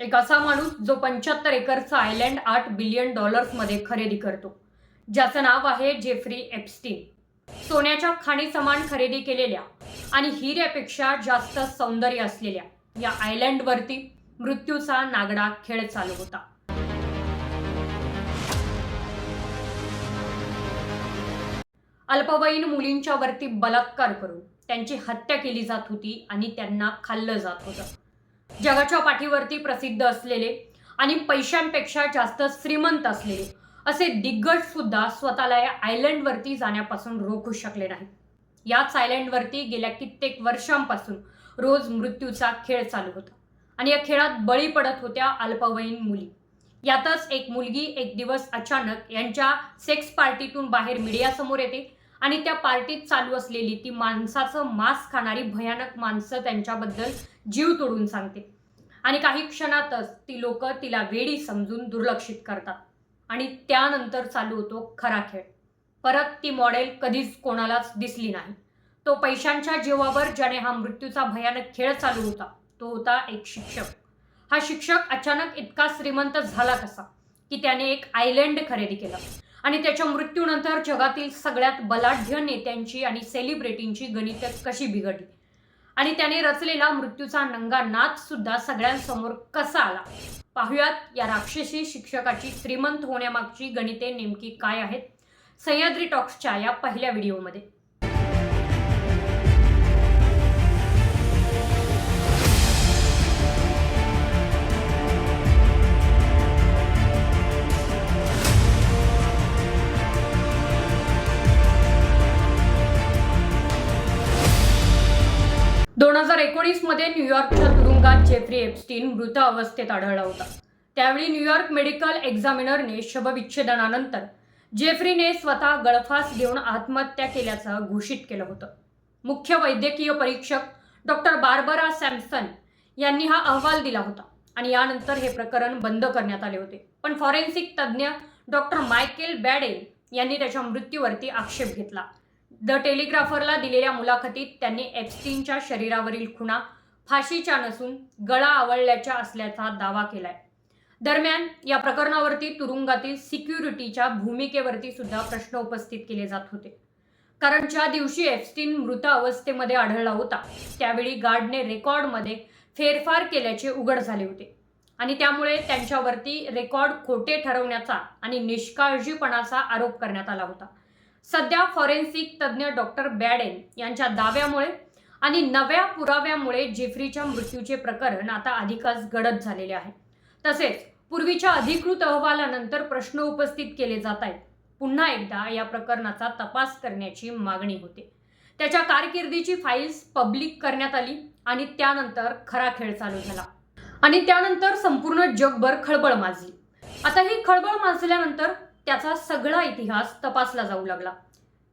एक असा माणूस जो पंच्याहत्तर एकरचा आयलँड आठ बिलियन डॉलर्समध्ये खरेदी करतो. ज्याचं नाव आहे जेफ्री एप्स्टीन सोन्याच्या खाणी समान खरेदी केलेल्या आणि हिऱ्यापेक्षा जास्त सौंदर्य असलेल्या या आयलँडवरती मृत्यूचा नागडा खेळ चालू होता. अल्पवयीन मुलींच्या वरती बलात्कार करून त्यांची हत्या केली जात होती आणि त्यांना खाल्लं जात होतं. जगाच्या पाठीवरती प्रसिद्ध असलेले आणि पैशांपेक्षा जास्त श्रीमंत असलेले असे दिग्गज सुद्धा स्वतःला या आयलंडवरती जाण्यापासून रोखू शकले नाही याच आयलंडवरती गेल्या कित्येक वर्षांपासून रोज मृत्यूचा खेळ चालू होता. आणि या खेळात बळी पडत होत्या अल्पवयीन मुली. यातच एक मुलगी एक दिवस अचानक यांच्या सेक्स पार्टीतून बाहेर मीडियासमोर येते. आणि त्या पार्टीत चालू असलेली ती माणसाचं मांस खाणारी भयानक माणसं त्यांच्याबद्दल जीव तोडून सांगते. आणि काही क्षणातच ती लोक तिला वेडी समजून दुर्लक्षित करतात. आणि त्यानंतर चालू होतो खरा खेळ. परत ती मॉडेल कधीच कोणालाच दिसली नाही. तो पैशांच्या जीवावर ज्याने हा मृत्यूचा भयानक खेळ चालू होता तो होता एक शिक्षक. हा शिक्षक अचानक इतका श्रीमंत झाला कसा की त्याने एक आयलँड खरेदी केलं. आणि त्याच्या मृत्यूनंतर जगातील सगळ्यात बलाढ्य नेत्यांची आणि सेलिब्रिटींची गणित कशी बिघडली? आणि त्याने रचलेला मृत्यूचा नंगा नाच सुद्धा सगळ्यांसमोर कसा आला? पाहुयात या राक्षसी शिक्षकाची श्रीमंत होण्यामागची गणिते नेमकी काय आहेत? सह्याद्री टॉक्सच्या या पहिल्या व्हिडिओमध्ये. एकोणीसमध्ये न्यूयॉर्कच्या तुरुंगात जेफ्री एप्स्टीन मृत अवस्थेत आढळला होता. त्यावेळी न्यूयॉर्क मेडिकल एक्झामिनरने शबविच्छेदनानंतर जेफ्रीने स्वतः गळफास घेऊन आत्महत्या केल्याचं घोषित केलं होतं. मुख्य वैद्यकीय परीक्षक डॉक्टर बार्बरा सॅमसन यांनी हा अहवाल दिला होता आणि यानंतर हे प्रकरण बंद करण्यात आले होते. पण फॉरेन्सिक तज्ज्ञ डॉक्टर मायकेल बॅडेल यांनी त्याच्या मृत्यूवरती आक्षेप घेतला. द टेलिग्राफरला दिलेल्या मुलाखतीत त्यांनी एप्स्टीनच्या शरीरावरील खुणा फाशीच्या नसून गळा आवळल्याच्या असल्याचा दावा केलाय. दरम्यान या प्रकरणावरती तुरुंगातील सिक्युरिटीच्या भूमिकेवरती सुद्धा प्रश्न उपस्थित केले जात होते. कारण ज्या दिवशी एप्स्टीन मृत अवस्थेमध्ये आढळला होता त्यावेळी गार्डने रेकॉर्डमध्ये फेरफार केल्याचे उघड झाले होते. आणि त्यामुळे त्यांच्यावरती रेकॉर्ड खोटे ठरवण्याचा आणि निष्काळजीपणाचा आरोप करण्यात आला होता. सध्या फॉरेन्सिक तज्ज्ञ डॉक्टर बॅडेन यांच्या दाव्यामुळे आणि नव्या पुराव्यामुळे जेफ्रीच्या मृत्यूचे प्रकरण आता अधिकच गडद झालेले आहे. तसेच पूर्वीच्या अधिकृत अहवालानंतर प्रश्न उपस्थित केले जात आहेत. पुन्हा एकदा या प्रकरणाचा तपास करण्याची मागणी होते. त्याच्या कारकिर्दीची फाईल्स पब्लिक करण्यात आली आणि त्यानंतर खरा खेळ चालू झाला. आणि त्यानंतर संपूर्ण जगभर खळबळ माजली. आता ही खळबळ माजल्यानंतर त्याचा सगळा इतिहास तपासला जाऊ लागला.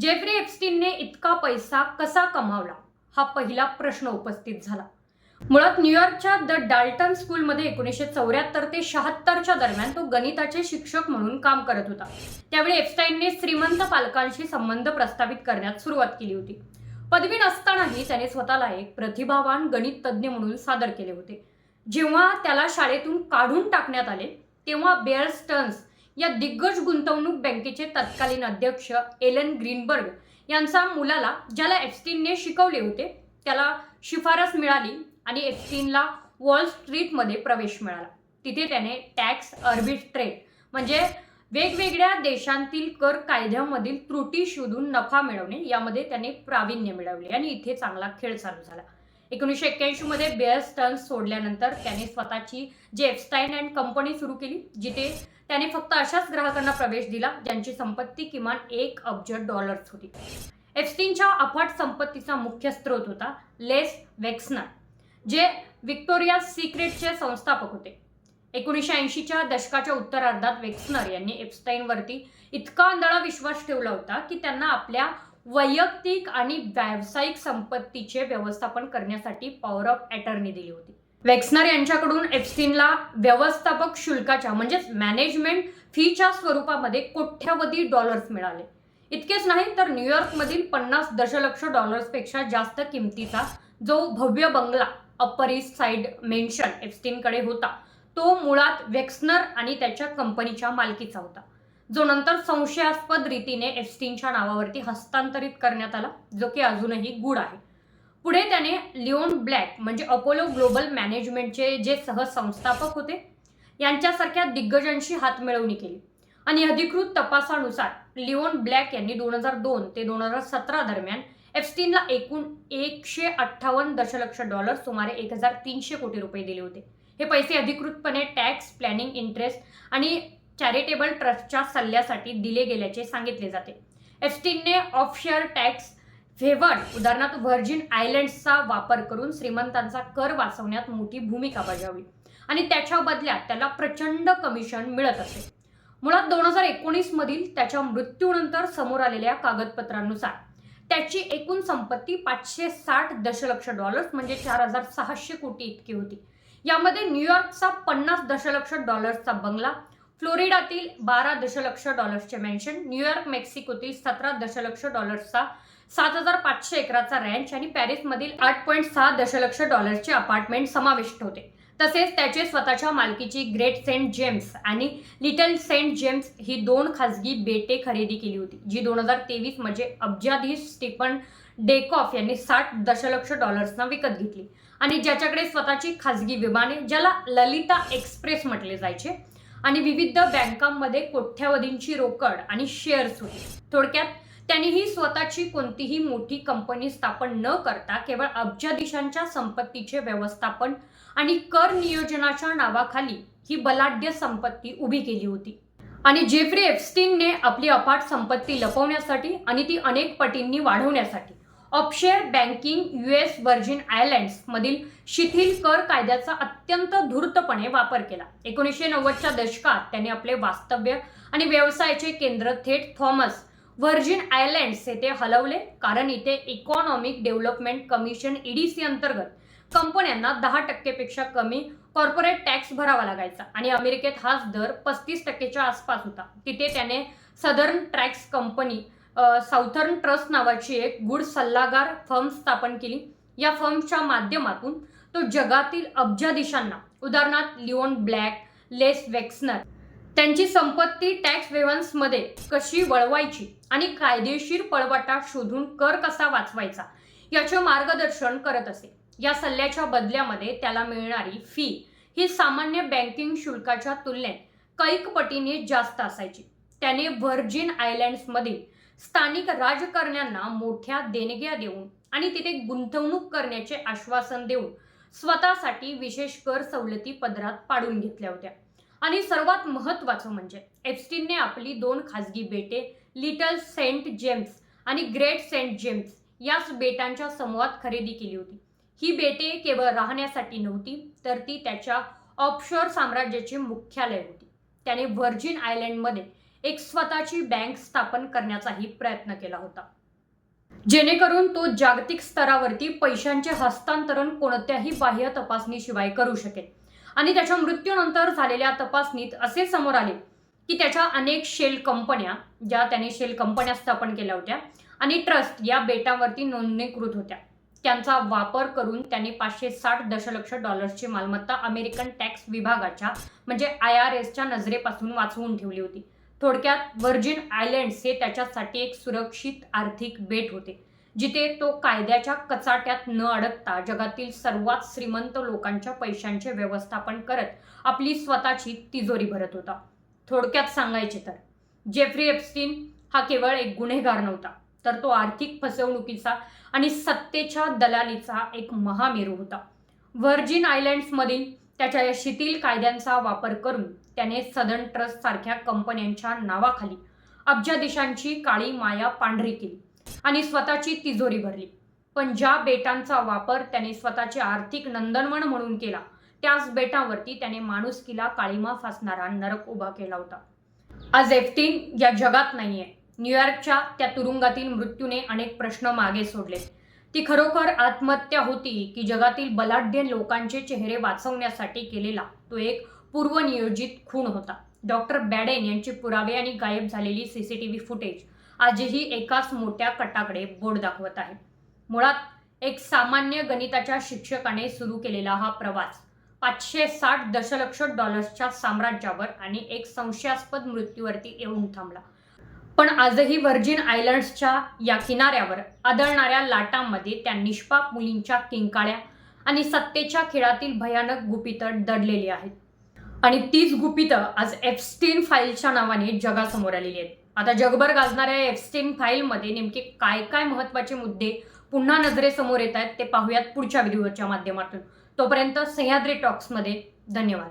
जेफ्री एप्स्टीनने इतका पैसा कसा कमावला? हा पहिला प्रश्न उपस्थित झाला. मुळात न्यूयॉर्कच्या द डाल्टन स्कूलमध्ये एकोणीसशे चौऱ्याहत्तर ते शहात्तरच्या दरम्यान तो गणिताचे शिक्षक म्हणून काम करत होता. त्यावेळी एप्स्टाईनने श्रीमंत पालकांशी संबंध प्रस्थापित करण्यात सुरुवात केली होती. पदवी नसतानाही त्याने स्वतःला एक प्रतिभावान गणित तज्ज्ञ म्हणून सादर केले होते. जेव्हा त्याला शाळेतून काढून टाकण्यात आले तेव्हा बेअर या दिग्गज गुंतवणूक बँकेचे तत्कालीन अध्यक्ष एलन ग्रीनबर्ग यांचा मुलाला ज्याला एफस्टीनने शिकवले होते त्याला शिफारस मिळाली आणि एफस्टीनला वॉल स्ट्रीटमध्ये प्रवेश मिळाला. तिथे त्याने टॅक्स अर्बिट्रेट म्हणजे वेगवेगळ्या देशांतील कर कायद्यामधील त्रुटी शोधून नफा मिळवणे यामध्ये त्याने प्रावीण्य मिळवले आणि इथे चांगला खेळ चालू झाला. एकोणीसशे एक्क्याऐंशीमध्ये बेअर स्टन्स सोडल्यानंतर त्याने स्वतःची जे एफस्टाईन अँड कंपनी सुरू केली जिथे त्याने फक्त अशाच ग्राहकांना प्रवेश दिला ज्यांची संपत्ती किमान एक अब्ज डॉलर्स होती. एफस्टीनच्या अफाट संपत्तीचा मुख्य स्रोत होता लेस वेक्सनर जे विक्टोरिया सिक्रेटचे संस्थापक होते. एकोणीसशे ऐंशीच्या दशकाच्या उत्तरार्धात वेक्सनर यांनी एप्स्टाईनवरती इतका आंधळा विश्वास ठेवला होता की त्यांना आपल्या वैयक्तिक आणि व्यावसायिक संपत्तीचे व्यवस्थापन करण्यासाठी पॉवर ऑफ अटर्नी दिली होती. वेक्सनर यांच्याकडून एप्स्टीनला व्यवस्थापक शुल्काच्या म्हणजेच मॅनेजमेंट फीच्या स्वरूपामध्ये कोट्यावधी डॉलर्स मिळाले. इतकेच नाही तर न्यूयॉर्कमधील पन्नास दशलक्ष डॉलर्सपेक्षा जास्त किमतीचा जो भव्य बंगला अप्पर ईस्ट साईड मेन्शन एप्स्टीनकडे होता तो मुळात वेक्सनर आणि त्याच्या कंपनीच्या मालकीचा होता. जो नंतर संशयास्पद रीतीने एफस्टीनच्या नावावरती हस्तांतरित करण्यात आला जो की अजूनही गुड आहे. पुढे त्याने लिओन ब्लॅक म्हणजे अपोलो ग्लोबल मॅनेजमेंटचे जे सहसंस्थापक होते यांच्यासारख्या दिग्गजांशी हातमिळवणी केली. आणि अधिकृत तपासानुसार लिओन ब्लॅक यांनी दोन हजार दोन ते दोन हजार सतरा दरम्यान एफस्टीनला एकूण एकशे अठ्ठावन्न दशलक्ष डॉलर सुमारे एक हजार तीनशे कोटी रुपये दिले होते. हे पैसे अधिकृतपणे टॅक्स प्लॅनिंग इंटरेस्ट आणि चॅरिटेबल ट्रस्टच्या सल्ल्यासाठी दिले गेल्याचे सांगितले जाते. एफस्टीनने ऑफशेअर टॅक्स फेवर्ड उदाहरणार्थ व्हर्जिन आयलँड्सचा वापर करून श्रीमंतांचा कर वाचवण्यात मोठी भूमिका बजावली आणि त्याच्या बदल्यात त्याला प्रचंड कमिशन मिळत असे. मुळात दोन हजार एकोणीसमधील त्याच्या मृत्यूनंतर समोर आलेल्या कागदपत्रांनुसार त्याची एकूण संपत्ती पाचशे साठ दशलक्ष डॉलर्स म्हणजे चार हजार सहाशे कोटी इतकी होती. यामध्ये न्यूयॉर्कचा पन्नास दशलक्ष डॉलर्सचा बंगला फ्लोरिडातील बारा दशलक्ष डॉलर्सचे मेन्शन न्यूयॉर्क मेक्सिकोतील सतरा दशलक्ष डॉलर्सचा सात हजार पाचशे एकराचा रँच आणि पॅरिसमधील आठ पॉईंट सहा दशलक्ष डॉलर्सचे अपार्टमेंट समाविष्ट होते. तसेच त्याचे स्वतःच्या मालकीची ग्रेट सेंट जेम्स आणि लिटल सेंट जेम्स ही दोन खासगी बेटे खरेदी केली होती जी दोन हजार तेवीस म्हणजे अब्जाधीश स्टीफन डेकॉफ यांनी साठ दशलक्ष डॉलर्सना विकत घेतली. आणि ज्याच्याकडे स्वतःची खासगी विमाने ज्याला ललिता एक्सप्रेस म्हटले जायचे आणि विविध बँकांमध्ये कोट्यावधींची रोकड आणि शेअर्स होते. थोडक्यात त्यांनीही स्वतःची कोणतीही मोठी कंपनी स्थापन न करता केवळ अब्जाधीशांच्या संपत्तीचे व्यवस्थापन आणि कर नियोजनाच्या नावाखाली ही बलाढ्य संपत्ती उभी केली होती. आणि जेफ्री एफस्टीनने आपली अफाट संपत्ती लपवण्यासाठी आणि ती अनेक पटींनी वाढवण्यासाठी offshore banking US Virgin Islands मधील शिथिल कर कायद्याचा अत्यंत धूर्तपणे वापर केला. एकोणीसशे नव्वदच्या दशकात त्यांनी आपले वास्तव्य आणि व्यवसायाचे केंद्र थेट थॉमस व्हर्जिन आयलँड्स येथे हलवले कारण इथे इकॉनॉमिक डेव्हलपमेंट कमिशन ईडीसी अंतर्गत कंपन्यांना दहा टक्केपेक्षा कमी कॉर्पोरेट टॅक्स भरावा लागायचा. आणि अमेरिकेत हाच दर पस्तीस टक्केच्या आसपास होता. तिथे त्याने southern tracks company southern trust नावाची एक गुड सल्लागार फर्म स्थापन केली. या फर्मच्या माध्यमातून तो जगातील अब्जाधीशांना उदाहरणार्थ लिओन ब्लॅक लेस वेक्सनर त्यांची संपत्ती टॅक्स वेव्हन्समध्ये कशी वळवायची आणि कायदेशीर पळवाटा शोधून कर कसा वाचवायचा याचे मार्गदर्शन करत असे. या सल्ल्याच्या बदल्यामध्ये त्याला मिळणारी फी ही सामान्य बँकिंग शुल्काच्या तुलनेत कैक पटीने जास्त असायची. त्याने व्हर्जिन आयलँड्समधील स्थानिक राजकारण्यांना मोठ्या देणग्या देऊन आणि तिथे गुंतवणूक करण्याचे आश्वासन देऊन स्वतःसाठी विशेष कर सवलती पदरात पाडून घेतल्या होत्या. आणि सर्वात महत्त्वाचं म्हणजे एप्स्टीनने आपली दोन खाजगी बेटे लिटल सेंट जेम्स आणि ग्रेट सेंट जेम्स याच बेटांच्या समूहात खरेदी केली होती. ही बेटे केवळ राहण्यासाठी नव्हती तर ती त्याच्या ऑफशोअर साम्राज्याचे मुख्यालय होती. त्याने व्हर्जिन आयलँडमध्ये एक स्वतःची बँक स्थापन करण्याचाही प्रयत्न केला होता. जेणेकरून तो जागतिक स्तरावरती पैशांचे हस्तांतरण कोणत्याही बाह्य तपासणीशिवाय करू शकेल. आणि त्याच्या मृत्यूनंतर झालेल्या तपासणीत असे समोर आले की त्याच्या अनेक शेल कंपन्या ज्या त्याने शेल कंपन्या स्थापन केल्या होत्या आणि ट्रस्ट या बेटावरती नोंदणीकृत होत्या. त्यांचा वापर करून त्यांनी पाचशे साठ दशलक्ष डॉलर्सची मालमत्ता अमेरिकन टॅक्स विभागाच्या म्हणजे आय आर एसच्या नजरेपासून वाचवून ठेवली होती. थोडक्यात व्हर्जिन आयलँड्स हे त्याच्यासाठी एक सुरक्षित आर्थिक बेट होते. जिथे तो कायद्याच्या कचाट्यात न अडकता जगातील सर्वात श्रीमंत लोकांच्या पैशांचे व्यवस्थापन करत आपली स्वतःची तिजोरी भरत होता. थोडक्यात सांगायचे तर जेफ्री एप्स्टीन हा केवळ एक गुन्हेगार नव्हता तर तो आर्थिक फसवणुकीचा आणि सत्तेच्या दलालीचा एक महामेरू होता. व्हर्जिन आयलँड्समधील त्याच्या या शिथिल कायद्यांचा वापर करून त्याने सदन ट्रस्ट सारख्या कंपन्यांच्या नावाखाली अब्जाधीशांची काळी माया पांढरी केली. आणि स्वतःची तिजोरी भरली. पण ज्या बेटांचा वापर त्याने स्वतःचे आर्थिक नंदनवन म्हणून केला त्याच बेटावरती त्याने माणुसकीला काळीमा फासणारा नरक उभा केला होता. आज एफ्टीन या जगात नाहीये. न्यूयॉर्कच्या त्या तुरुंगातील मृत्यूने अनेक प्रश्न मागे सोडले. ती खरोखर आत्महत्या होती की जगातील बलाढ्य लोकांचे चेहरे वाचवण्यासाठी केलेला तो एक पूर्वनियोजित खून होता. डॉक्टर बॅडेन यांचे पुरावे आणि गायब झालेली सीसीटीव्ही फुटेज आजही एकाच मोठ्या कटाकडे बोट दाखवत आहे. मुळात एक सामान्य गणिताच्या शिक्षकाने सुरू केलेला हा प्रवास पाचशे साठ दशलक्ष डॉलर्सच्या साम्राज्यावर आणि एक संशयास्पद मृत्यूवरती येऊन थांबला. पण आजही व्हर्जिन आयलंड्सच्या या किनाऱ्यावर आदळणाऱ्या लाटांमध्ये त्या निष्पाप मुलींच्या किंकाळ्या आणि सत्तेच्या खेळातील भयानक गुपितं दडलेली आहेत. आणि तीच गुपितं आज एफस्टीन फाईलच्या नावाने जगासमोर आलेली आहेत. आता जगभर गाजणाऱ्या एफस्टीन फाईलमध्ये नेमके काय काय महत्त्वाचे मुद्दे पुन्हा नजरेसमोर येत आहेत ते पाहूयात पुढच्या व्हिडिओच्या माध्यमातून. तोपर्यंत सह्याद्री टॉक्समध्ये धन्यवाद.